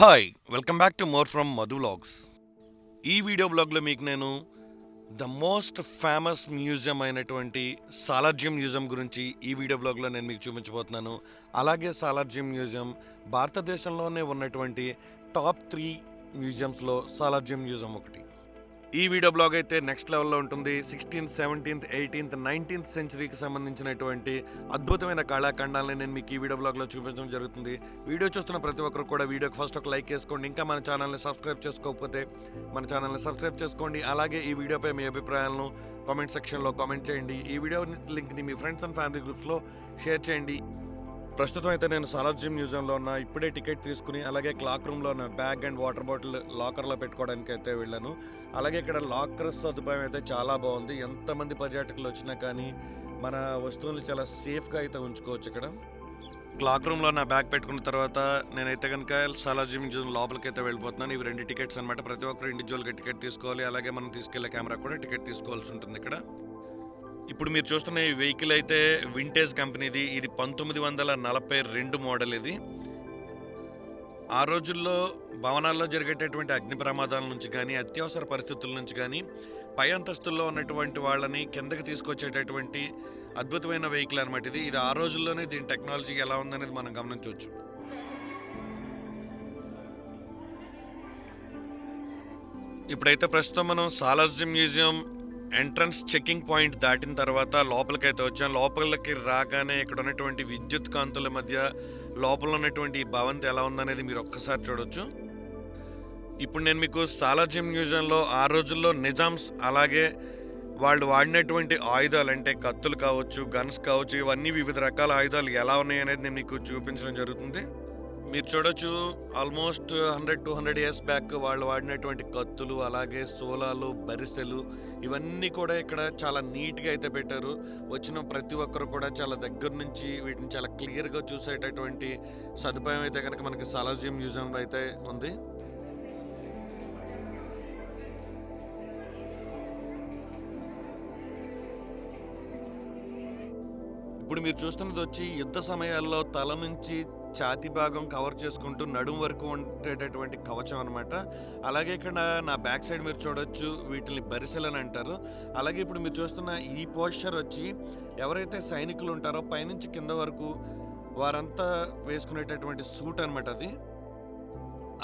Hi welcome back to more from Madhu blogs ఈ video బ్లాగ్లో మీకు నేను ద మోస్ట్ ఫేమస్ మ్యూజియం అయినటువంటి సాలార్జియం మ్యూజియం గురించి ఈ వీడియో బ్లాగ్లో నేను మీకు చూపించబోతున్నాను. అలాగే సాలార్జియం మ్యూజియం భారతదేశంలోనే ఉన్నటువంటి టాప్ త్రీ మ్యూజియంస్లో సాలార్జియం మ్యూజియం ఒకటి. ఈ వీడియో బ్లాగ్ అయితే నెక్స్ట్ లెవెల్లో ఉంటుంది. సిక్స్టీన్త్ సెవెంటీన్త్ ఎయిటీన్త్ నైన్టీన్త్ సెంచరీకి సంబంధించినటువంటి అద్భుతమైన కళాఖండాలని నేను మీకు ఈ వీడియో బ్లాగ్లో చూపించడం జరుగుతుంది. వీడియో చూస్తున్న ప్రతి ఒక్కరు కూడా వీడియోకి ఫస్ట్ ఒక లైక్ చేసుకోండి. ఇంకా మన ఛానల్ని సబ్స్క్రైబ్ చేసుకోకపోతే మన ఛానల్ని సబ్స్క్రైబ్ చేసుకోండి. అలాగే ఈ వీడియోపై మీ అభిప్రాయాలను కామెంట్ సెక్షన్లో కామెంట్ చేయండి. ఈ వీడియో లింక్ని మీ ఫ్రెండ్స్ అండ్ ఫ్యామిలీ గ్రూప్స్లో షేర్ చేయండి. ప్రస్తుతం అయితే నేను సాలార్జియం మ్యూజియంలో ఉన్న ఇప్పుడే టికెట్ తీసుకుని అలాగే క్లాక్ రూమ్లో ఉన్న బ్యాగ్ అండ్ వాటర్ బాటిల్ లాకర్లో పెట్టుకోవడానికి అయితే వెళ్ళాను. అలాగే ఇక్కడ లాకర్ సదుపాయం అయితే చాలా బాగుంది. ఎంతమంది పర్యాటకులు వచ్చినా కానీ మన వస్తువులు చాలా సేఫ్గా అయితే ఉంచుకోవచ్చు ఇక్కడ. క్లాక్ రూమ్లో నా బ్యాగ్ పెట్టుకున్న తర్వాత నేనైతే కనుక సాలార్జీ మ్యూజియం లోపలికి అయితే వెళ్ళిపోతున్నాను. ఇవి రెండు టికెట్స్ అనమాట ప్రతి ఒక్కరు ఇండివిజువల్గా టికెట్ తీసుకోవాలి. అలాగే మనం తీసుకెళ్ళే కెమెరా కూడా టికెట్ తీసుకోవాల్సి ఉంటుంది ఇక్కడ. ఇప్పుడు మీరు చూస్తున్న ఈ వెహికల్ అయితే వింటేజ్ కంపెనీది ఇది పంతొమ్మిది వందల నలభై రెండు మోడల్ ఇది. ఆ రోజుల్లో భవనాల్లో జరిగేటటువంటి అగ్ని ప్రమాదాల నుంచి కానీ అత్యవసర పరిస్థితుల నుంచి కానీ పై అంతస్తుల్లో ఉన్నటువంటి వాళ్ళని కిందకి తీసుకొచ్చేటటువంటి అద్భుతమైన వెహికల్ అనమాట ఇది. ఇది ఆ రోజుల్లోనే దీని టెక్నాలజీ ఎలా ఉందనేది మనం గమనించవచ్చు. ఇప్పుడైతే ప్రస్తుతం మనం Salar Jung museum entrance checking point దాటిన తర్వాత లోపలికైతే వచ్చాం. లోపలికి రాగానే ఇక్కడ ఉన్నటువంటి విద్యుత్ కాంతుల మధ్య లోపల ఉన్నటువంటి భవంతి ఎలా ఉందనేది మీరు ఒక్కసారి చూడొచ్చు. ఇప్పుడు నేను మీకు సాలార్జీ మ్యూజియంలో ఆ రోజుల్లో నిజామ్స్ అలాగే వాళ్ళు వాడినటువంటి ఆయుధాలు అంటే కత్తులు కావచ్చు గన్స్ కావచ్చు ఇవన్నీ వివిధ రకాల ఆయుధాలు ఎలా ఉన్నాయి అనేది నేను మీకు చూపించడం జరుగుతుంది. మీరు చూడొచ్చు almost hundred two hundred years back వాళ్ళు వాడినటువంటి కత్తులు అలాగే సోలాలు బరిసెలు ఇవన్నీ కూడా ఇక్కడ చాలా నీట్గా అయితే పెట్టారు. వచ్చిన ప్రతి ఒక్కరు కూడా చాలా దగ్గర నుంచి వీటిని చాలా క్లియర్గా చూసేటటువంటి సదుపాయం అయితే కనుక మనకి సాలార్జీ మ్యూజియం అయితే ఉంది. ఇప్పుడు మీరు చూస్తున్నది వచ్చి యుద్ధ సమయాల్లో తల నుంచి ఛాతి భాగం కవర్ చేసుకుంటూ నడుం వరకు ఉండేటటువంటి కవచం అనమాట అలాగే ఇక్కడ నా బ్యాక్ సైడ్ మీరు చూడొచ్చు వీటిని బరిసెలు అని అంటారు. అలాగే ఇప్పుడు మీరు చూస్తున్న ఈ పోస్చర్ వచ్చి ఎవరైతే సైనికులు ఉంటారో పైనుంచి కింద వరకు వారంతా వేసుకునేటటువంటి సూట్ అనమాట అది.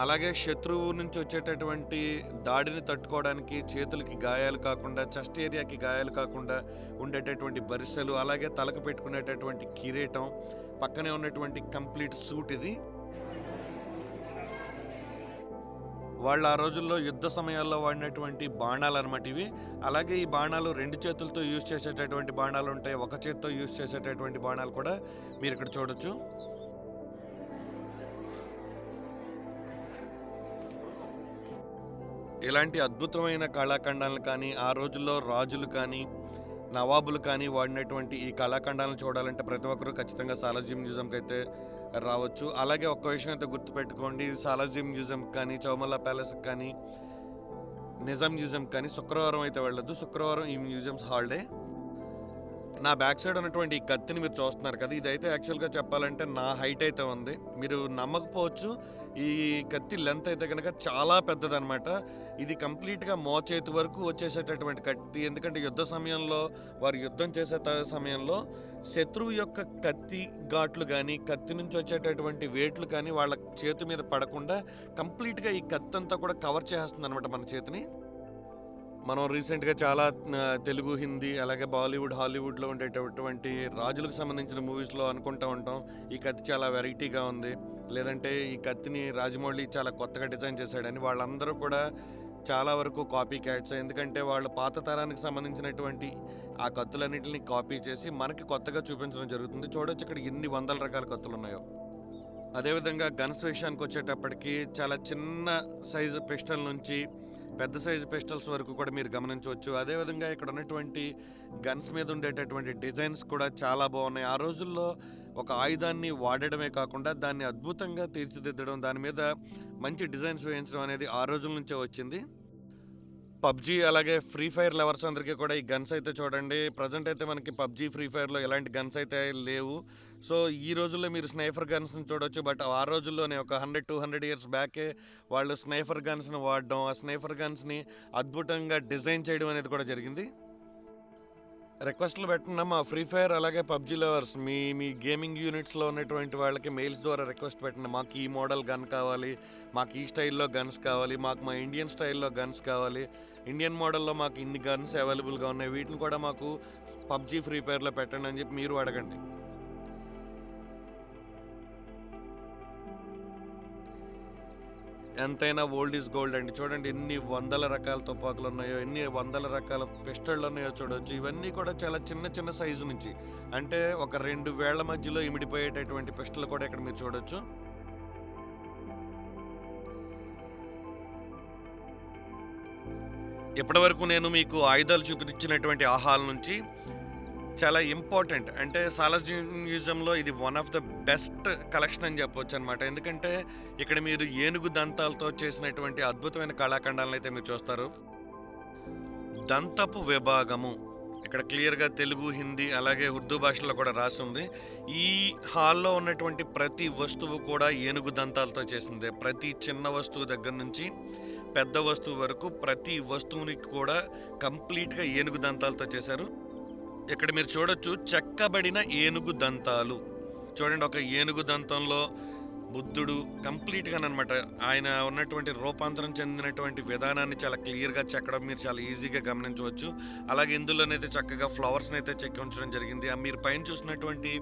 అలాగే శత్రువు నుంచి వచ్చేటటువంటి దాడిని తట్టుకోవడానికి చేతులకి గాయాలు కాకుండా చెస్ట్ ఏరియాకి గాయాలు కాకుండా ఉండేటటువంటి బరిసెలు అలాగే తలకు పెట్టుకునేటటువంటి కిరీటం పక్కనే ఉన్నటువంటి కంప్లీట్ సూట్ ఇది. వాళ్ళు ఆ రోజుల్లో యుద్ధ సమయాల్లో వాడినటువంటి బాణాలు అనమాట ఇవి. అలాగే ఈ బాణాలు రెండు చేతులతో యూజ్ చేసేటటువంటి బాణాలు ఉంటాయి. ఒక చేతితో యూజ్ చేసేటటువంటి బాణాలు కూడా మీరు ఇక్కడ చూడొచ్చు. ఇలాంటి అద్భుతమైన కళాఖండాలను కానీ ఆ రోజుల్లో రాజులు కానీ నవాబులు కానీ వాడినటువంటి ఈ కళాఖండాలను చూడాలంటే ప్రతి ఒక్కరూ ఖచ్చితంగా సాలాజీ మ్యూజియంకి అయితే రావచ్చు. అలాగే ఒక్క విషయం అయితే గుర్తుపెట్టుకోండి. సాలార్జీ మ్యూజియం కానీ చౌమల్లా ప్యాలెస్ కానీ నిజాం మ్యూజియం కానీ శుక్రవారం అయితే వెళ్ళదు శుక్రవారం ఈ మ్యూజియంస్ హాలిడే. నా బ్యాక్ సైడ్ ఉన్నటువంటి ఈ కత్తిని మీరు చూస్తున్నారు కదా ఇదైతే యాక్చువల్గా చెప్పాలంటే నా హైట్ అయితే ఉంది. మీరు నమ్మకపోవచ్చు ఈ కత్తి లెంత్ అయితే కనుక చాలా పెద్దదనమాట ఇది కంప్లీట్గా మోచేతి వరకు వచ్చేసేటటువంటి కత్తి. ఎందుకంటే యుద్ధ సమయంలో వారు యుద్ధం చేసే త- సమయంలో శత్రువు యొక్క కత్తి ఘాట్లు కానీ కత్తి నుంచి వచ్చేటటువంటి వేట్లు కానీ వాళ్ళ చేతి మీద పడకుండా కంప్లీట్గా ఈ కత్తి అంతా కూడా కవర్ చేస్తుంది అనమాట మన చేతిని. మనం రీసెంట్గా చాలా తెలుగు హిందీ అలాగే బాలీవుడ్ హాలీవుడ్లో ఉండేటటువంటి రాజులకు సంబంధించిన మూవీస్లో అనుకుంటూ ఉంటాం. ఈ కత్తి చాలా వెరైటీగా ఉంది. లేదంటే ఈ కత్తిని రాజమౌళి చాలా కొత్తగా డిజైన్ చేశాడని వాళ్ళందరూ కూడా చాలా వరకు కాపీ క్యాట్స్. ఎందుకంటే వాళ్ళు పాత తరానికి సంబంధించినటువంటి ఆ కత్తులన్నింటిని కాపీ చేసి మనకి కొత్తగా చూపించడం జరుగుతుంది. చూడొచ్చు ఇక్కడ ఎన్ని వందల రకాల కత్తులు ఉన్నాయో అదేవిధంగా గన్స్ విషయానికి వచ్చేటప్పటికి చాలా చిన్న సైజు పిస్టల్ నుంచి పెద్ద సైజు పిస్టల్స్ వరకు కూడా మీరు గమనించవచ్చు. అదేవిధంగా ఇక్కడ ఉన్నటువంటి గన్స్ మీద ఉండేటటువంటి డిజైన్స్ కూడా చాలా బాగున్నాయి. ఆ రోజుల్లో ఒక ఆయుధాన్ని వాడడమే కాకుండా దాన్ని అద్భుతంగా తీర్చిదిద్దడం దాని మీద మంచి డిజైన్స్ వేయించడం అనేది ఆ రోజుల నుంచే వచ్చింది. పబ్జి అలాగే ఫ్రీ ఫైర్ లవర్స్ అందరికీ కూడా ఈ గన్స్ అయితే చూడండి. ప్రజెంట్ అయితే మనకి పబ్జి ఫ్రీ ఫైర్లో ఎలాంటి గన్స్ అయితే లేవు. సో ఈ రోజుల్లో మీరు స్నైఫర్ గన్స్ని చూడొచ్చు. బట్ ఆ రోజుల్లోనే ఒక హండ్రెడ్ టూ హండ్రెడ్ ఇయర్స్ బ్యాకే వాళ్ళు స్నైఫర్ గన్స్ని వాడడం ఆ స్నైఫర్ గన్స్ని అద్భుతంగా డిజైన్ చేయడం అనేది కూడా జరిగింది. రిక్వెస్ట్లు పెట్టండి మా ఫ్రీ ఫైర్ అలాగే పబ్జి లవర్స్. మీ మీ గేమింగ్ యూనిట్స్లో ఉన్నటువంటి వాళ్ళకి మెయిల్స్ ద్వారా రిక్వెస్ట్ పెట్టండి మాకు ఈ మోడల్ గన్ కావాలి మాకు ఈ స్టైల్లో గన్స్ కావాలి మాకు మా ఇండియన్ స్టైల్లో గన్స్ కావాలి. ఇండియన్ మోడల్లో మాకు ఇన్ని గన్స్ అవైలబుల్గా ఉన్నాయి. వీటిని కూడా మాకు పబ్జి ఫ్రీ ఫైర్లో పెట్టండి అని చెప్పి మీరు అడగండి. ఎంతైనా ఓల్డ్ ఈజ్ గోల్డ్ అండి. చూడండి ఎన్ని వందల రకాల తుపాకులు ఉన్నాయో ఎన్ని వందల రకాల పిస్టళ్ళు ఉన్నాయో చూడవచ్చు ఇవన్నీ కూడా చాలా చిన్న చిన్న సైజు నుంచి. అంటే ఒక రెండు వేళ్ళ మధ్యలో ఇమిడిపోయేటటువంటి పిస్టల్ కూడా ఇక్కడ మీరు చూడొచ్చు. ఇప్పటివరకు నేను మీకు ఆయుధాలు చూపించినటువంటి ఆహాల నుంచి చాలా ఇంపార్టెంట్ అంటే సాలార్జీ మ్యూజియంలో ఇది one of the best collection అని చెప్పొచ్చు అనమాట ఎందుకంటే ఇక్కడ మీరు ఏనుగు దంతాలతో చేసినటువంటి అద్భుతమైన కళాఖండాలను అయితే మీరు చూస్తారు. దంతపు విభాగము. ఇక్కడ క్లియర్గా తెలుగు హిందీ అలాగే ఉర్దూ భాషలో కూడా రాసి ఉంది. ఈ హాల్లో ఉన్నటువంటి ప్రతి వస్తువు కూడా ఏనుగు దంతాలతో చేసిందే. ప్రతి చిన్న వస్తువు దగ్గర నుంచి పెద్ద వస్తువు వరకు ప్రతి వస్తువుని కూడా కంప్లీట్గా ఏనుగు దంతాలతో చేశారు. ఇక్కడ మీరు చూడొచ్చు చెక్కబడిన ఏనుగు దంతాలు. చూడండి ఒక ఏనుగు దంతంలో బుద్ధుడు కంప్లీట్గా అనమాట ఆయన ఉన్నటువంటి రూపాంతరం చెందినటువంటి విధానాన్ని చాలా క్లియర్గా చెక్కడం మీరు చాలా ఈజీగా గమనించవచ్చు. అలాగే ఇందులోనైతే చక్కగా ఫ్లవర్స్ని అయితే చెక్కి ఉంచడం జరిగింది. ఆ మీరు పైన చూసినటువంటి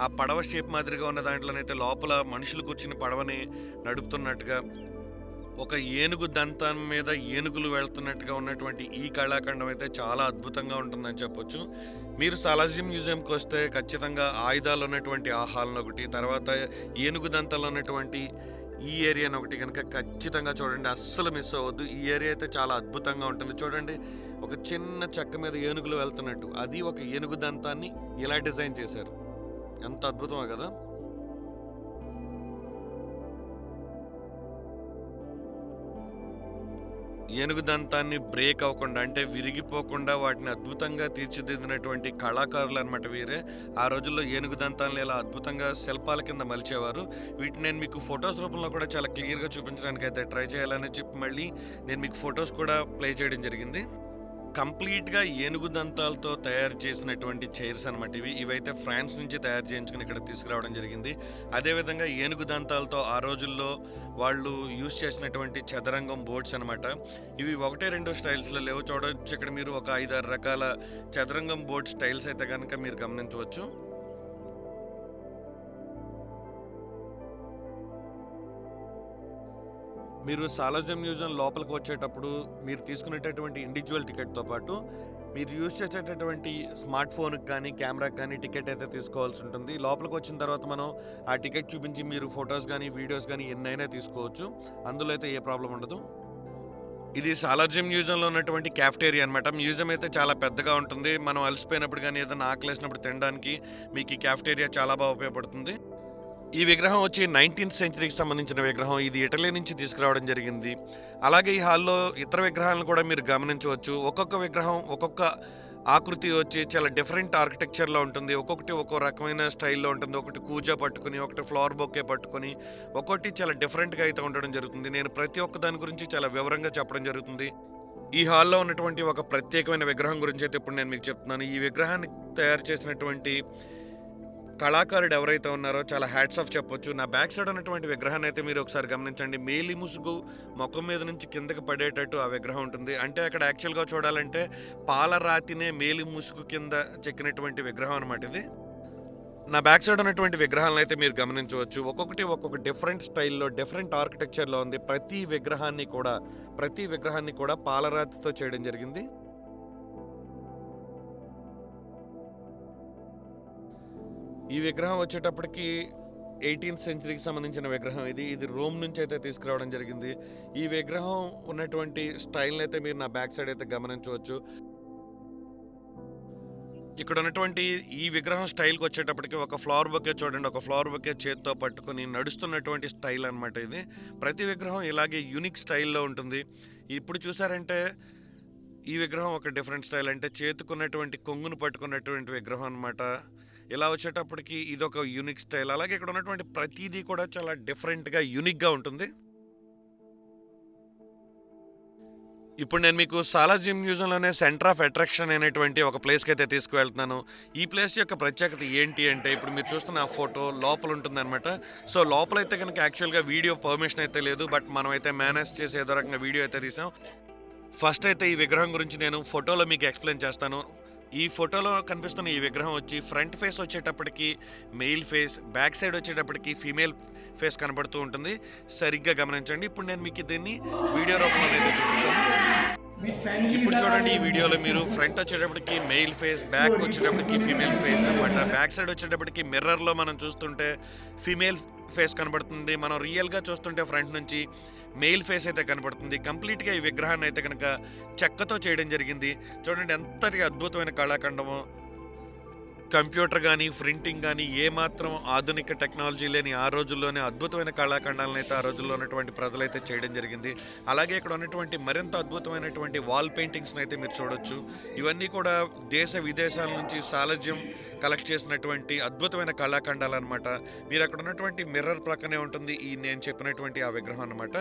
ఆ పడవ షేప్ మాదిరిగా ఉన్న దాంట్లోనైతే లోపల మనుషులు కూర్చుని పడవని నడుపుతున్నట్టుగా ఒక ఏనుగు దంతం మీద ఏనుగులు వెళ్తున్నట్టుగా ఉన్నటువంటి ఈ కళాఖండం అయితే చాలా అద్భుతంగా ఉంటుందని చెప్పొచ్చు. మీరు సాలాజియం మ్యూజియంకి వస్తే ఖచ్చితంగా ఆయుధాలు ఉన్నటువంటి ఆహాలను ఒకటి తర్వాత ఏనుగు దంతాలు ఉన్నటువంటి ఈ ఏరియాని ఒకటి కనుక ఖచ్చితంగా చూడండి. అస్సలు మిస్ అవ్వద్దు. ఈ ఏరియా అయితే చాలా అద్భుతంగా ఉంటుంది. చూడండి ఒక చిన్న చెక్క మీద ఏనుగులు వెళ్తున్నట్టు. అది ఒక ఏనుగు దంతాన్ని ఇలా డిజైన్ చేశారు. ఎంత అద్భుతమో కదా? ఏనుగు దంతాన్ని బ్రేక్ అవ్వకుండా అంటే విరిగిపోకుండా వాటిని అద్భుతంగా తీర్చిదిద్దినటువంటి కళాకారులు అనమాట వీరే. ఆ రోజుల్లో ఏనుగు దంతాలను ఇలా అద్భుతంగా శిల్పాల కింద మలిచేవారు. వీటిని నేను మీకు ఫొటోస్ రూపంలో కూడా చాలా క్లియర్గా చూపించడానికి అయితే ట్రై చేయాలని చెప్పి మళ్ళీ నేను మీకు ఫొటోస్ కూడా ప్లే చేయడం జరిగింది. కంప్లీట్గా ఏనుగు దంతాలతో తయారు చేసినటువంటి చైర్స్ అనమాట ఇవి. ఇవైతే ఫ్రాన్స్ నుంచి తయారు చేయించుకుని ఇక్కడ తీసుకురావడం జరిగింది. అదేవిధంగా ఏనుగు దంతాలతో ఆ రోజుల్లో వాళ్ళు యూజ్ చేసినటువంటి చదరంగం బోర్డ్స్ అనమాట ఇవి ఒకటే రెండు స్టైల్స్లో లేవు. చూడవచ్చు ఇక్కడ మీరు ఒక ఐదారు రకాల చదరంగం బోర్డ్ స్టైల్స్ అయితే కనుక మీరు గమనించవచ్చు. మీరు సాలార్జంగ్ మ్యూజియం లోపలికి వచ్చేటప్పుడు మీరు తీసుకునేటటువంటి ఇండివిజువల్ టికెట్తో పాటు మీరు యూజ్ చేసేటటువంటి స్మార్ట్ ఫోన్కి కానీ కెమెరాకి కానీ టికెట్ అయితే తీసుకోవాల్సి ఉంటుంది. లోపలికి వచ్చిన తర్వాత మనం ఆ టికెట్ చూపించి మీరు ఫొటోస్ కానీ వీడియోస్ కానీ ఎన్నైనా తీసుకోవచ్చు. అందులో అయితే ఏ ప్రాబ్లం ఉండదు. ఇది సాలార్జియం మ్యూజియంలో ఉన్నటువంటి క్యాఫ్టేరియా అనమాట మ్యూజియం అయితే చాలా పెద్దగా ఉంటుంది. మనం అలసిపోయినప్పుడు కానీ ఏదైనా ఆకలేసినప్పుడు తినడానికి మీకు ఈ క్యాఫ్టేరియా చాలా బాగా ఉపయోగపడుతుంది. ఈ విగ్రహం వచ్చి నైన్టీన్త్ సెంచరీకి సంబంధించిన విగ్రహం. ఇది ఇటలీ నుంచి తీసుకురావడం జరిగింది. అలాగే ఈ హాల్లో ఇతర విగ్రహాలను కూడా మీరు గమనించవచ్చు. ఒక్కొక్క విగ్రహం ఒక్కొక్క ఆకృతి వచ్చి చాలా డిఫరెంట్ ఆర్కిటెక్చర్లో ఉంటుంది. ఒక్కొక్కటి ఒక్కో రకమైన స్టైల్లో ఉంటుంది. ఒకటి కూజా పట్టుకుని ఒకటి ఫ్లవర్ బొక్కే పట్టుకుని ఒక్కొక్కటి చాలా డిఫరెంట్గా అయితే ఉండడం జరుగుతుంది. నేను ప్రతి ఒక్క దాని గురించి చాలా వివరంగా చెప్పడం జరుగుతుంది. ఈ హాల్లో ఉన్నటువంటి ఒక ప్రత్యేకమైన విగ్రహం గురించి అయితే ఇప్పుడు నేను మీకు చెప్తున్నాను. ఈ విగ్రహాన్ని తయారు చేసినటువంటి కళాకారుడు ఎవరైతే ఉన్నారో చాలా హ్యాట్స్ ఆఫ్ చెప్పొచ్చు. నా బ్యాక్ సైడ్ ఉన్నటువంటి విగ్రహాన్ని అయితే మీరు ఒకసారి గమనించండి. మేలి ముసుగు ముఖం మీద నుంచి కిందకి పడేటట్టు ఆ విగ్రహం ఉంటుంది. అంటే అక్కడ యాక్చువల్గా చూడాలంటే పాలరాతినే మేలి ముసుగు కింద చెక్కినటువంటి విగ్రహం అనమాట ఇది. నా బ్యాక్ సైడ్ ఉన్నటువంటి విగ్రహాలను అయితే మీరు గమనించవచ్చు. ఒక్కొక్కటి ఒక్కొక్క డిఫరెంట్ స్టైల్లో డిఫరెంట్ ఆర్కిటెక్చర్లో ఉంది. ప్రతి విగ్రహాన్ని కూడా ప్రతి విగ్రహాన్ని కూడా పాలరాతితో చేయడం జరిగింది. ఈ విగ్రహం వచ్చేటప్పటికి ఎయిటీన్త్ సెంచరీకి సంబంధించిన విగ్రహం ఇది. ఇది రోమ్ నుంచి అయితే తీసుకురావడం జరిగింది. ఈ విగ్రహం ఉన్నటువంటి స్టైల్ని అయితే మీరు నా బ్యాక్ సైడ్ అయితే గమనించవచ్చు. ఇక్కడ ఉన్నటువంటి ఈ విగ్రహం స్టైల్కి వచ్చేటప్పటికి ఒక ఫ్లవర్ బొకే చూడండి. ఒక ఫ్లవర్ బొకే చేతితో పట్టుకుని నడుస్తున్నటువంటి స్టైల్ అనమాట ఇది. ప్రతి విగ్రహం ఇలాగే యూనిక్ స్టైల్లో ఉంటుంది. ఇప్పుడు చూసారంటే ఈ విగ్రహం ఒక డిఫరెంట్ స్టైల్ అంటే చేతుకున్నటువంటి కొంగును పట్టుకున్నటువంటి విగ్రహం అన్నమాట. ఇలా వచ్చేటప్పటికి ఇది ఒక యూనిక్ స్టైల్ అలాగే ఇక్కడ ఉన్నటువంటి ప్రతిదీ కూడా చాలా డిఫరెంట్గా యూనిక్గా ఉంటుంది. ఇప్పుడు నేను మీకు సాలాజిమ్ మ్యూజియంలోనే సెంటర్ ఆఫ్ అట్రాక్షన్ అనేటువంటి ఒక ప్లేస్కి అయితే తీసుకువెళ్తున్నాను. ఈ ప్లేస్ యొక్క ప్రత్యేకత ఏంటి అంటే ఇప్పుడు మీరు చూస్తున్న ఆ ఫోటో లోపల ఉంటుందన్నమాట. సో లోపల అయితే కనుక యాక్చువల్గా వీడియో పర్మిషన్ అయితే లేదు బట్ మనం అయితే మేనేజ్ చేసి ఏదో రకంగా వీడియో అయితే తీసాం. ఫస్ట్ అయితే ఈ విగ్రహం గురించి నేను ఫోటోలో మీకు ఎక్స్ప్లెయిన్ చేస్తాను. ఈ ఫోటోలో కనిపిస్తున్న ఈ విగ్రహం వచ్చి ఫ్రంట్ ఫేస్ వచ్చేటప్పటికి మెయిల్ ఫేస్ బ్యాక్ సైడ్ వచ్చేటప్పటికి ఫీమేల్ ఫేస్ కనబడుతూ ఉంటుంది. సరిగ్గా గమనించండి. ఇప్పుడు నేను మీకు దీన్ని వీడియో రూపంలో అయితే చూపిస్తాను. ఇప్పుడు చూడండి ఈ వీడియోలో మీరు ఫ్రంట్ వచ్చేటప్పటికి మెయిల్ ఫేస్ బ్యాక్ వచ్చేటప్పటికి ఫీమేల్ ఫేస్ అన్నమాట. బ్యాక్ సైడ్ వచ్చేటప్పటికి మిర్రర్లో మనం చూస్తుంటే ఫీమేల్ ఫేస్ కనబడుతుంది. మనం రియల్గా చూస్తుంటే ఫ్రంట్ నుంచి మెయిల్ ఫేస్ అయితే కనబడుతుంది. కంప్లీట్గా ఈ విగ్రహాన్ని అయితే కనుక చెక్కతో చేయడం జరిగింది. చూడండి ఎంతటి అద్భుతమైన కళాఖండమో. కంప్యూటర్ కానీ ప్రింటింగ్ కానీ ఏమాత్రం ఆధునిక టెక్నాలజీ లేని ఆ రోజుల్లోనే అద్భుతమైన కళాఖండాలను అయితే ఆ రోజుల్లో ఉన్నటువంటి ప్రజలైతే చేయడం జరిగింది. అలాగే ఇక్కడ ఉన్నటువంటి మరింత అద్భుతమైనటువంటి వాల్ పెయింటింగ్స్ని అయితే మీరు చూడొచ్చు. ఇవన్నీ కూడా దేశ విదేశాల నుంచి సాలజ్యం కలెక్ట్ చేసినటువంటి అద్భుతమైన కళాఖండాలు అనమాట మీరు అక్కడ ఉన్నటువంటి మిర్రర్ ప్రక్కనే ఉంటుంది. ఈ నేను చెప్పినటువంటి ఆ విగ్రహం అనమాట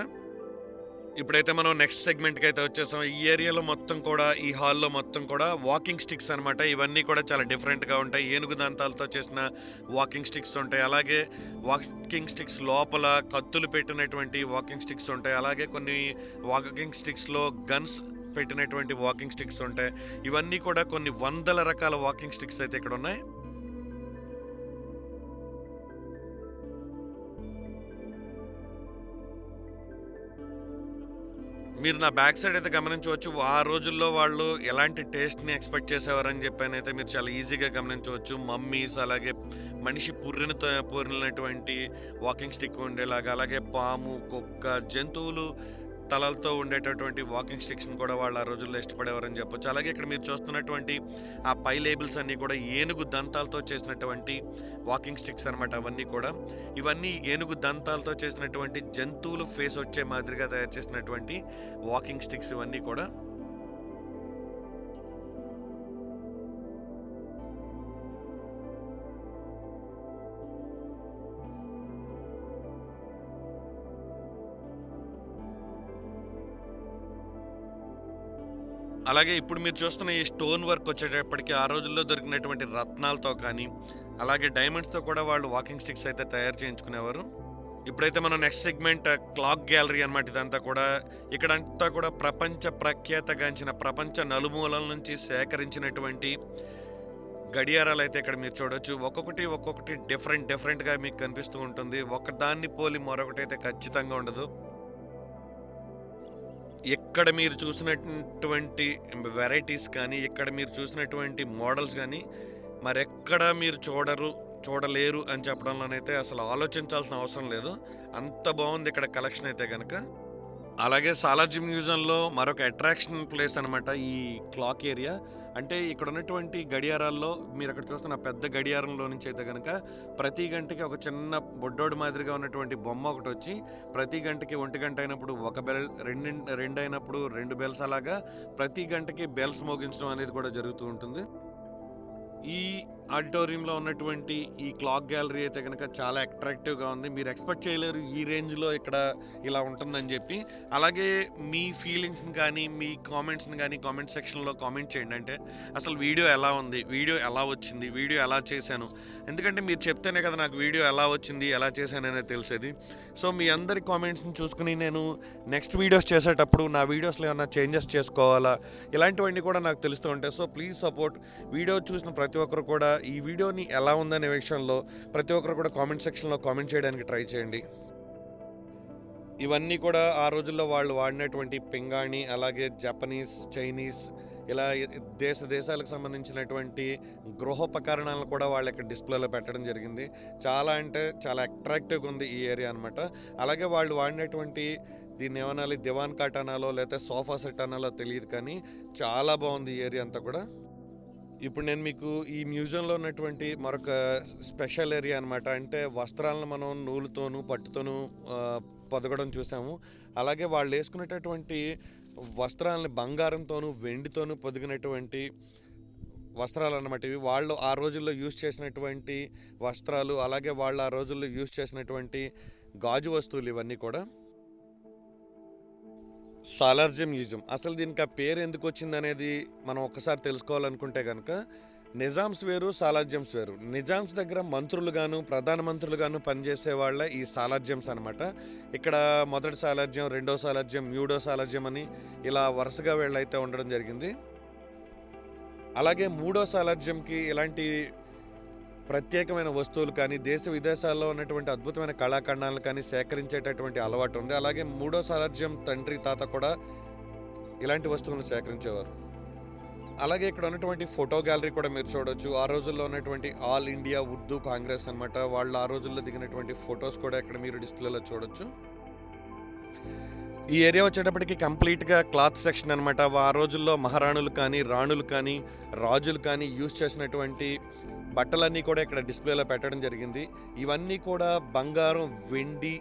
ఇప్పుడైతే మనం నెక్స్ట్ సెగ్మెంట్కి అయితే వచ్చేసాం. ఈ ఏరియాలో మొత్తం కూడా ఈ హాల్లో మొత్తం కూడా వాకింగ్ స్టిక్స్ అనమాట ఇవన్నీ కూడా చాలా డిఫరెంట్గా ఉంటాయి. ఏనుగు దంతాలతో చేసిన వాకింగ్ స్టిక్స్ ఉంటాయి. అలాగే వాకింగ్ స్టిక్స్ లోపల కత్తులు పెట్టినటువంటి వాకింగ్ స్టిక్స్ ఉంటాయి. అలాగే కొన్ని వాకింగ్ స్టిక్స్లో గన్స్ పెట్టినటువంటి వాకింగ్ స్టిక్స్ ఉంటాయి. ఇవన్నీ కూడా కొన్ని వందల రకాల వాకింగ్ స్టిక్స్ అయితే ఇక్కడ ఉన్నాయి. మీరు నా బ్యాక్ సైడ్ అయితే గమనించవచ్చు. ఆ రోజుల్లో వాళ్ళు ఎలాంటి టేస్ట్ని ఎక్స్పెక్ట్ చేసేవారని చెప్పాను అయితే మీరు చాలా ఈజీగా గమనించవచ్చు. మమ్మీస్ అలాగే మనిషి పుర్రిన పూరినటువంటి వాకింగ్ స్టిక్ ఉండేలాగా అలాగే పాము కుక్క జంతువులు తలలతో ఉండేటటువంటి వాకింగ్ స్టిక్స్ని కూడా వాళ్ళు ఆ రోజుల్లో ఇష్టపడేవారని చెప్పొచ్చు. అలాగే ఇక్కడ మీరు చూస్తున్నటువంటి ఆ పై లేబుల్స్ అన్నీ కూడా ఏనుగు దంతాలతో చేసినటువంటి వాకింగ్ స్టిక్స్ అన్నమాట అవన్నీ కూడా. ఇవన్నీ ఏనుగు దంతాలతో చేసినటువంటి జంతువులు ఫేస్ వచ్చే మాదిరిగా తయారు చేసినటువంటి వాకింగ్ స్టిక్స్ ఇవన్నీ కూడా. అలాగే ఇప్పుడు మీరు చూస్తున్న ఈ స్టోన్ వర్క్ వచ్చేటప్పటికి ఆ రోజుల్లో దొరికినటువంటి రత్నాలతో కానీ అలాగే డైమండ్స్తో కూడా వాళ్ళు వాకింగ్ స్టిక్స్ అయితే తయారు చేయించుకునేవారు. ఇప్పుడైతే మనం నెక్స్ట్ సెగ్మెంట్ క్లాక్ గ్యాలరీ అన్నమాట ఇదంతా కూడా. ఇక్కడంతా కూడా ప్రపంచ ప్రఖ్యాతగాంచిన ప్రపంచ నలుమూలల నుంచి సేకరించినటువంటి గడియారాలు అయితే ఇక్కడ మీరు చూడొచ్చు. ఒక్కొక్కటి ఒక్కొక్కటి డిఫరెంట్ డిఫరెంట్గా మీకు కనిపిస్తూ ఉంటుంది. ఒకదాన్ని పోలి మరొకటి అయితే ఖచ్చితంగా ఉండదు. ఎక్కడ మీరు చూసినటువంటి వెరైటీస్ కానీ ఎక్కడ మీరు చూసినటువంటి మోడల్స్ కానీ మరెక్కడ మీరు చూడరు చూడలేరు అని చెప్పడంలోనైతే అసలు ఆలోచించాల్సిన అవసరం లేదు. అంత బాగుంది ఇక్కడ కలెక్షన్ అయితే కనుక అలాగే సాలార్జీ మ్యూజియంలో మరొక అట్రాక్షన్ ప్లేస్ అనమాట ఈ క్లాక్ ఏరియా. అంటే ఇక్కడ ఉన్నటువంటి గడియారాల్లో మీరు అక్కడ చూస్తున్న పెద్ద గడియారంలో నుంచి అయితే కనుక ప్రతి గంటకి ఒక చిన్న బొడ్డోడు మాదిరిగా ఉన్నటువంటి బొమ్మ ఒకటి వచ్చి ప్రతి గంటకి ఒంటి గంట అయినప్పుడు ఒక బెల్ రెండు రెండు అయినప్పుడు రెండు బెల్స్ అలాగా ప్రతి గంటకి బెల్స్ మోగించడం అనేది కూడా జరుగుతూ ఉంటుంది. ఈ ఆడిటోరియంలో ఉన్నటువంటి ఈ క్లాక్ గ్యాలరీ అయితే కనుక చాలా అట్రాక్టివ్గా ఉంది. మీరు ఎక్స్పెక్ట్ చేయలేరు ఈ రేంజ్లో ఇక్కడ ఇలా ఉంటుందని చెప్పి. అలాగే మీ ఫీలింగ్స్ని కానీ మీ కామెంట్స్ని కానీ కామెంట్ సెక్షన్లో కామెంట్ చేయండి. అంటే అసలు వీడియో ఎలా ఉంది? వీడియో ఎలా వచ్చింది? వీడియో ఎలా చేశాను? ఎందుకంటే మీరు చెప్తేనే కదా నాకు వీడియో ఎలా వచ్చింది ఎలా చేశాను తెలిసేది. సో మీ అందరి కామెంట్స్ని చూసుకుని నేను నెక్స్ట్ వీడియోస్ చేసేటప్పుడు నా వీడియోస్లో ఏమైనా చేంజెస్ చేసుకోవాలా? ఇలాంటివన్నీ కూడా నాకు తెలుస్తూ ఉంటాయి. So please support. వీడియో చూసిన ప్రతి ఒక్కరు కూడా ఈ వీడియోని ఎలా ఉందనే విషయంలో ప్రతి ఒక్కరు కూడా కామెంట్ సెక్షన్లో కామెంట్ చేయడానికి ట్రై చేయండి. ఇవన్నీ కూడా ఆ రోజుల్లో వాళ్ళు వాడినటువంటి పింగాణి అలాగే జపనీస్ చైనీస్ ఇలా దేశ దేశాలకు సంబంధించినటువంటి గృహోపకరణాలను కూడా వాళ్ళు ఇక్కడ డిస్ప్లేలో పెట్టడం జరిగింది. చాలా అంటే చాలా అట్రాక్టివ్గా ఉంది ఈ ఏరియా అనమాట అలాగే వాళ్ళు వాడినటువంటి దీన్ని ఏమనాలి దివాన్ కాట్ అనాలో లేకపోతే సోఫా సెట్ అనాలో తెలియదు కానీ చాలా బాగుంది ఈ ఏరియా అంతా కూడా. ఇప్పుడు నేను మీకు ఈ మ్యూజియంలో ఉన్నటువంటి మరొక స్పెషల్ ఏరియా అనమాట అంటే వస్త్రాలను మనం నూలుతోనూ పట్టుతోనూ పొదగడం చూసాము. అలాగే వాళ్ళు వేసుకునేటటువంటి వస్త్రాలని బంగారంతోనూ వెండితోనూ పొదిగినటువంటి వస్త్రాలు అన్నమాట. ఇవి వాళ్ళు ఆ రోజుల్లో యూజ్ చేసినటువంటి వస్త్రాలు అలాగే వాళ్ళు ఆ రోజుల్లో యూజ్ చేసినటువంటి గాజు వస్తువులు ఇవన్నీ కూడా. సాలార్జీ మ్యూజియం అసలు దీనికి ఆ పేరు ఎందుకు వచ్చింది అనేది మనం ఒక్కసారి తెలుసుకోవాలనుకుంటే కనుక నిజామ్స్ వేరు సాలార్జమ్స్ వేరు. నిజామ్స్ దగ్గర మంత్రులుగాను ప్రధానమంత్రులుగాను పనిచేసే వాళ్ళ ఈ సాలార్జమ్స్ అనమాట ఇక్కడ మొదటి సాలార్జ్యం రెండో సాలార్జ్యం మూడో సాలార్జ్యం అని ఇలా వరుసగా వీళ్ళైతే ఉండడం జరిగింది. అలాగే మూడో సాలార్జ్యంకి ఇలాంటి ప్రత్యేకమైన వస్తువులు కానీ దేశ విదేశాల్లో ఉన్నటువంటి అద్భుతమైన కళాఖండాలను కానీ సేకరించేటటువంటి అలవాటు ఉంది. అలాగే మూడో సాలార్జ్యం తండ్రి తాత కూడా ఇలాంటి వస్తువులను సేకరించేవారు. అలాగే ఇక్కడ ఉన్నటువంటి ఫోటో గ్యాలరీ కూడా మీరు చూడొచ్చు. ఆ రోజుల్లో ఉన్నటువంటి ఆల్ ఇండియా ఉర్దూ కాంగ్రెస్ అన్నమాట. వాళ్ళు ఆ రోజుల్లో దిగినటువంటి ఫొటోస్ కూడా ఇక్కడ మీరు డిస్ప్లేలో చూడొచ్చు. ఈ ఏరియా వచ్చేటప్పటికి కంప్లీట్గా క్లాత్ సెక్షన్ అనమాట ఆ రోజుల్లో మహారాణులు కానీ రాణులు కానీ రాజులు కానీ యూజ్ చేసినటువంటి బట్టలన్నీ కూడా ఇక్కడ డిస్ప్లేలో పెట్టడం జరిగింది. ఇవన్నీ కూడా బంగారం వెండి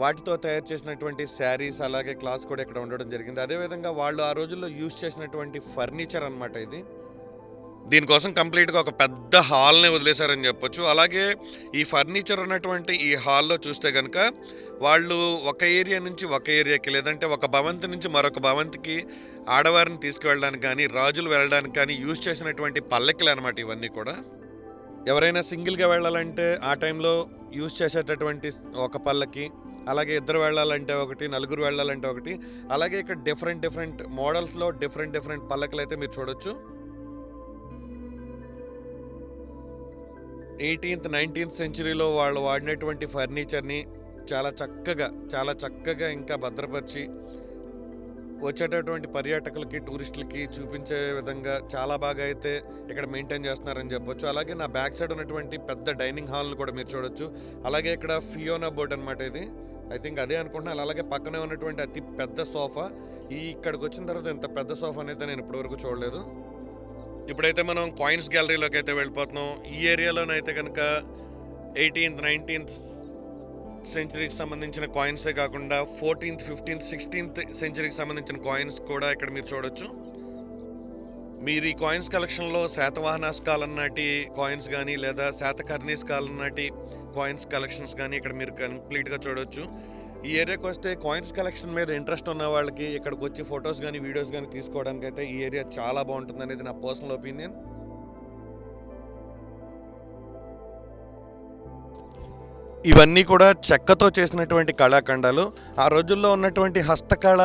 వాటితో తయారు చేసినటువంటి శారీస్ అలాగే క్లాస్ కూడా ఇక్కడ ఉండడం జరిగింది. అదేవిధంగా వాళ్ళు ఆ రోజుల్లో యూజ్ చేసినటువంటి ఫర్నిచర్ అన్నమాట ఇది. దీనికోసం కంప్లీట్గా ఒక పెద్ద హాల్ని వదిలేశారని చెప్పొచ్చు. అలాగే ఈ ఫర్నిచర్ ఉన్నటువంటి ఈ హాల్లో చూస్తే కనుక వాళ్ళు ఒక ఏరియా నుంచి ఒక ఏరియాకి లేదంటే ఒక భవంతి నుంచి మరొక భవంతికి ఆడవారిని తీసుకువెళ్ళడానికి కానీ రాజులు వెళ్ళడానికి కానీ యూజ్ చేసినటువంటి పల్లకిలు అనమాట ఇవన్నీ కూడా. ఎవరైనా సింగిల్గా వెళ్ళాలంటే ఆ టైంలో యూజ్ చేసేటటువంటి ఒక పల్లకి అలాగే ఇద్దరు వెళ్ళాలంటే ఒకటి నలుగురు వెళ్ళాలంటే ఒకటి అలాగే ఇక్కడ డిఫరెంట్ డిఫరెంట్ మోడల్స్లో డిఫరెంట్ డిఫరెంట్ పల్లకలు అయితే మీరు చూడొచ్చు. ఎయిటీన్త్ నైన్టీన్త్ సెంచరీలో వాళ్ళు వాడినటువంటి ఫర్నిచర్ని చాలా చక్కగా చాలా చక్కగా ఇంకా భద్రపరిచి వచ్చేటటువంటి పర్యాటకులకి టూరిస్టులకి చూపించే విధంగా చాలా బాగా అయితే ఇక్కడ మెయింటైన్ చేస్తున్నారని చెప్పొచ్చు. అలాగే నా బ్యాక్ సైడ్ ఉన్నటువంటి పెద్ద డైనింగ్ హాల్ని కూడా మీరు చూడొచ్చు. అలాగే ఇక్కడ ఫియోనా బోర్డ్ అనమాట ఇది. ఐ థింక్ అదే అనుకుంటున్నాను. అలాగే పక్కనే ఉన్నటువంటి అతి పెద్ద సోఫా. ఈ ఇక్కడికి వచ్చిన తర్వాత ఇంత పెద్ద సోఫా అనేది నేను ఇప్పటివరకు చూడలేదు. ఇప్పుడైతే మనం కాయిన్స్ గ్యాలరీలోకి అయితే వెళ్ళిపోతున్నాం. ఈ ఏరియాలోనైతే కనుక ఎయిటీన్త్ నైన్టీన్త్ సెంచరీకి సంబంధించిన కాయిన్సే కాకుండా ఫోర్టీన్త్ ఫిఫ్టీన్త్ సిక్స్టీన్త్ సెంచరీకి సంబంధించిన కాయిన్స్ కూడా ఇక్కడ మీరు చూడొచ్చు. మీరు ఈ కాయిన్స్ కలెక్షన్లో శాతవాహనాస్ కాలం నాటి కాయిన్స్ కానీ లేదా శాతకర్ణీస్ కాలం నాటి కాయిన్స్ కలెక్షన్స్ కానీ ఇక్కడ మీరు కంప్లీట్గా చూడొచ్చు. ఈ ఏరియాకి వస్తే కాయిన్స్ కలెక్షన్ మీద ఇంట్రెస్ట్ ఉన్న వాళ్ళకి ఇక్కడికి వచ్చి ఫొటోస్ కానీ వీడియోస్ కానీ తీసుకోవడానికి అయితే ఈ ఏరియా చాలా బాగుంటుంది అనేది నా పర్సనల్ ఒపీనియన్ ఇవన్నీ కూడా చెక్కతో చేసినటువంటి కళాఖండాలు. ఆ రోజుల్లో ఉన్నటువంటి హస్తకళ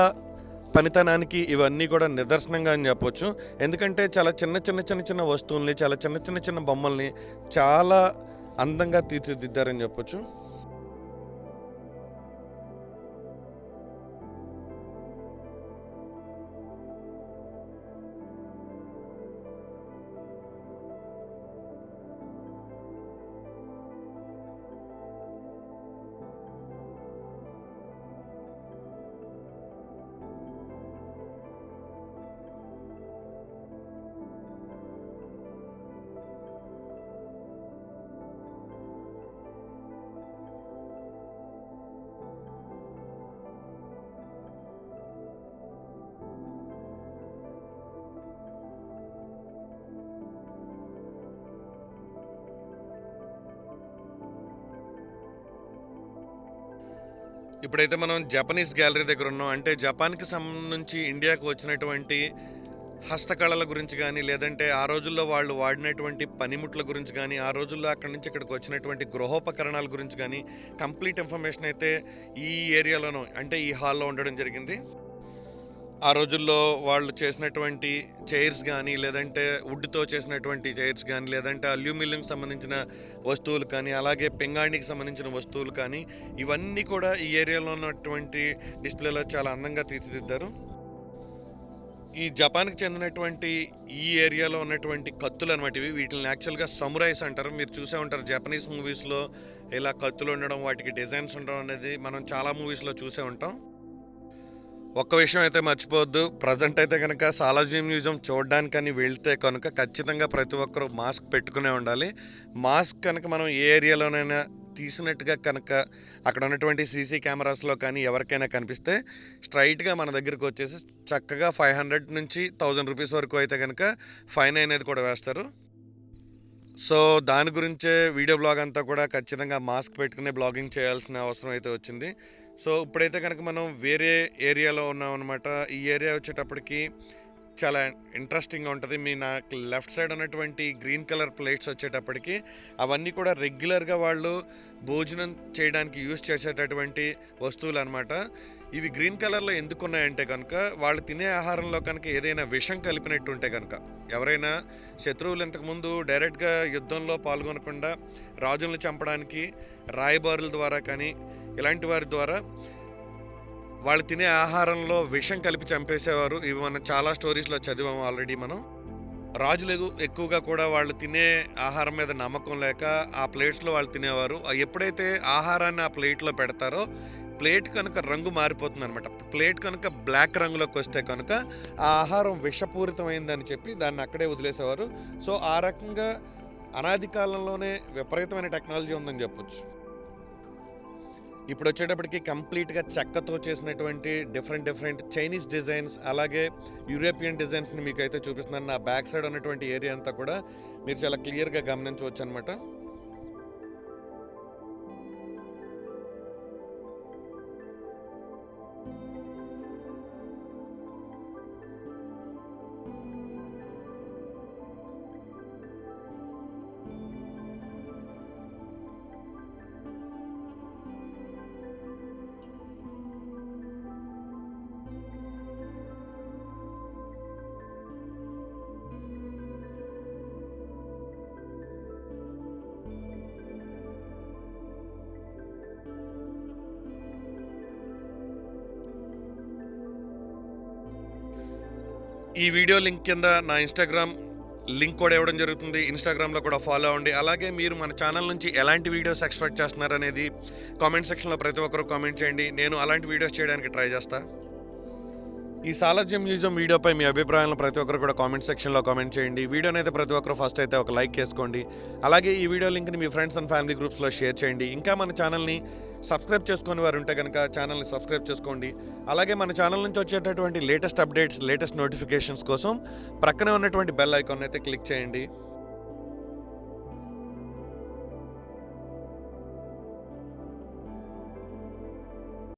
పనితనానికి ఇవన్నీ కూడా నిదర్శనంగా అని చెప్పొచ్చు. ఎందుకంటే చాలా చిన్న చిన్న చిన్న చిన్న వస్తువుల్ని చాలా చిన్న చిన్న చిన్న బొమ్మల్ని చాలా అందంగా తీర్చిదిద్దారని చెప్పొచ్చు. ఇప్పుడైతే మనం జపనీస్ గ్యాలరీ దగ్గర ఉన్నాం. అంటే జపాన్కి సంబంధించి ఇండియాకు వచ్చినటువంటి హస్తకళల గురించి కానీ లేదంటే ఆ రోజుల్లో వాళ్ళు వాడినటువంటి పనిముట్ల గురించి కానీ ఆ రోజుల్లో అక్కడి నుంచి ఇక్కడికి వచ్చినటువంటి గృహోపకరణాల గురించి కానీ కంప్లీట్ ఇన్ఫర్మేషన్ అయితే ఈ ఏరియాలోనూ అంటే ఈ హాల్లో ఉండడం జరిగింది. ఆ రోజుల్లో వాళ్ళు చేసినటువంటి చైర్స్ కానీ లేదంటే వుడ్తో చేసినటువంటి చైర్స్ కానీ లేదంటే అల్యూమినియంకి సంబంధించిన వస్తువులు కానీ అలాగే పెంగాణికి సంబంధించిన వస్తువులు కానీ ఇవన్నీ కూడా ఈ ఏరియాలో ఉన్నటువంటి డిస్ప్లేలో చాలా అందంగా తీర్చిదిద్దారు. ఈ జపాన్కి చెందినటువంటి ఈ ఏరియాలో ఉన్నటువంటి కత్తులు అనమాట ఇవి. వీటిని యాక్చువల్గా సమురైస్ అంటారు. మీరు చూసే ఉంటారు జపనీస్ మూవీస్లో ఇలా కత్తులు ఉండడం వాటికి డిజైన్స్ ఉండడం అనేది మనం చాలా మూవీస్లో చూసే ఉంటాం. ఒక్క విషయం అయితే మర్చిపోవద్దు. ప్రజెంట్ అయితే కనుక సాలాజీ మ్యూజియం చూడడానికని వెళ్తే కనుక ఖచ్చితంగా ప్రతి ఒక్కరూ మాస్క్ పెట్టుకునే ఉండాలి. మాస్క్ కనుక మనం ఏ ఏరియాలోనైనా తీసినట్టుగా కనుక అక్కడ ఉన్నటువంటి సీసీ కెమెరాస్లో కానీ ఎవరికైనా కనిపిస్తే స్ట్రైట్గా మన దగ్గరకు వచ్చేసి చక్కగా ఫైవ్ హండ్రెడ్ నుంచి థౌజండ్ రూపీస్ వరకు అయితే కనుక ఫైన్ అనేది కూడా వేస్తారు. సో దాని గురించే వీడియో బ్లాగ్ అంతా కూడా ఖచ్చితంగా మాస్క్ పెట్టుకునే బ్లాగింగ్ చేయాల్సిన అవసరం అయితే వచ్చింది. సో ఇప్పుడైతే కనుక మనం వేరే ఏరియాలో ఉన్నాం అనమాట ఈ ఏరియా వచ్చేటప్పటికి చాలా ఇంట్రెస్టింగ్గా ఉంటుంది. మీ నాకు లెఫ్ట్ సైడ్ ఉన్నటువంటి గ్రీన్ కలర్ ప్లేట్స్ వచ్చేటప్పటికి అవన్నీ కూడా రెగ్యులర్గా వాళ్ళు భోజనం చేయడానికి యూజ్ చేసేటటువంటి వస్తువులు అనమాట ఇవి గ్రీన్ కలర్లో ఎందుకున్నాయంటే కనుక వాళ్ళు తినే ఆహారంలో కనుక ఏదైనా విషం కలిపినట్టు ఉంటే కనుక. ఎవరైనా శత్రువులు ఇంతకుముందు డైరెక్ట్గా యుద్ధంలో పాల్గొనకుండా రాజులను చంపడానికి రాయబారుల ద్వారా కానీ ఇలాంటి వారి ద్వారా వాళ్ళు తినే ఆహారంలో విషం కలిపి చంపేసేవారు. ఇవి మనం చాలా స్టోరీస్లో చదివాము ఆల్రెడీ మనం. రాజులు ఎక్కువగా కూడా వాళ్ళు తినే ఆహారం మీద నమ్మకం లేక ఆ ప్లేట్స్లో వాళ్ళు తినేవారు. ఎప్పుడైతే ఆహారాన్ని ఆ ప్లేట్లో పెడతారో ప్లేట్ కనుక రంగు మారిపోతుంది అనమాట ప్లేట్ కనుక బ్లాక్ రంగులోకి వస్తే కనుక ఆ ఆహారం విషపూరితమైందని చెప్పి దాన్ని అక్కడే వదిలేసేవారు. సో ఆ రకంగా అనాది కాలంలోనే విపరీతమైన టెక్నాలజీ ఉందని చెప్పొచ్చు. ఇప్పుడు వచ్చేటప్పటికి కంప్లీట్గా చెక్కతో చేసినటువంటి డిఫరెంట్ డిఫరెంట్ చైనీస్ డిజైన్స్ అలాగే యూరోపియన్ డిజైన్స్ని మీకు అయితే చూపిస్తున్నాను. నా బ్యాక్ సైడ్ ఉన్నటువంటి ఏరియా అంతా కూడా మీరు చాలా క్లియర్గా గమనించవచ్చు అనమాట ఈ వీడియో లింక్ కింద నా ఇన్స్టాగ్రామ్ లింక్ కూడా ఇవ్వడం జరుగుతుంది. ఇన్స్టాగ్రామ్లో కూడా ఫాలో అవ్వండి. అలాగే మీరు మన ఛానల్ నుంచి ఎలాంటి వీడియోస్ ఎక్స్పెక్ట్ చేస్తున్నారనేది కామెంట్ సెక్షన్లో ప్రతి ఒక్కరు కామెంట్ చేయండి. నేను అలాంటి వీడియోస్ చేయడానికి ట్రై చేస్తాను ఈ సాలర్జం మ్యూజియం వీడియోపై మీ అభిప్రాయాలను ప్రతి ఒక్కరు కూడా కామెంట్ సెక్షన్లో కామెంట్ చేయండి. వీడియోనైతే అయితే ప్రతి ఒక్కరు ఫస్ట్ అయితే ఒక లైక్ చేసుకోండి. అలాగే ఈ వీడియో లింక్ని మీ ఫ్రెండ్స్ అండ్ ఫ్యామిలీ గ్రూప్స్లో షేర్ చేయండి. ఇంకా మన ఛానల్ని సబ్స్క్రైబ్ చేసుకుని వారు ఉంటే కనుక ఛానల్ని సబ్స్క్రైబ్ చేసుకోండి. అలాగే మన ఛానల్ నుంచి వచ్చేటటువంటి లేటెస్ట్ అప్డేట్స్ లేటెస్ట్ నోటిఫికేషన్స్ కోసం ప్రక్కనే ఉన్నటువంటి బెల్ ఐకాన్ అయితే క్లిక్ చేయండి.